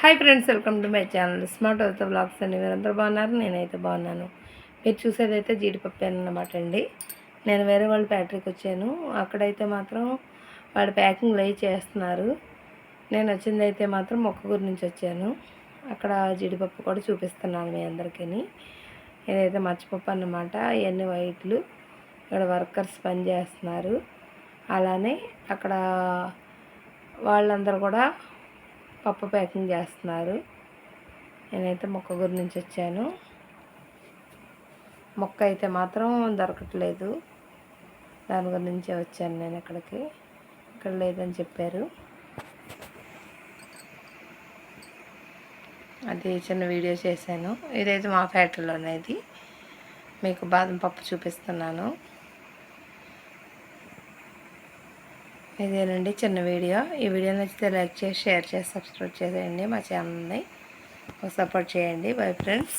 Hi friends welcome to my channel. Smart అవుతా vlogs అండి. మీరందరూ బాగున్నారు? నేనైతే బాగున్నాను. మీరు చూసేదైతే జీడిపప్పు అనమాట అండి. నేను వేరే వాళ్ళ ఫ్యాక్టరీకి వచ్చాను. అక్కడైతే మాత్రం వాడు ప్యాకింగ్ లై చేస్తున్నారు. నేను వచ్చింది అయితే మాత్రం మొక్కగూరు నుంచి వచ్చాను. అక్కడ జీడిపప్పు కూడా చూపిస్తున్నాను మీ అందరికీ ఇదైతే మర్చిపప్పు అన్నమాట. ఇవన్నీ వైట్లు. ఇక్కడ వర్కర్స్ పని చేస్తున్నారు. అలానే అక్కడ వాళ్ళందరూ కూడా పప్పు ప్యాకింగ్ చేస్తున్నారు. నేనైతే మొక్క గురి నుంచి వచ్చాను. మొక్క అయితే మాత్రం దొరకట్లేదు. దాని గురించే వచ్చాను నేను ఇక్కడికి. ఇక్కడ లేదని చెప్పారు. అది చిన్న వీడియో చేశాను. ఇదైతే మా ఫ్యాక్టరీలోనే ఇది మీకు బాదం పప్పు చూపిస్తున్నాను. ఇదేనండి చిన్న వీడియో. ఈ వీడియో నచ్చితే లైక్ చేసి షేర్ చేసి సబ్స్క్రైబ్ చేసేయండి మా ఛానల్ని. సపోర్ట్ చేయండి. Bye friends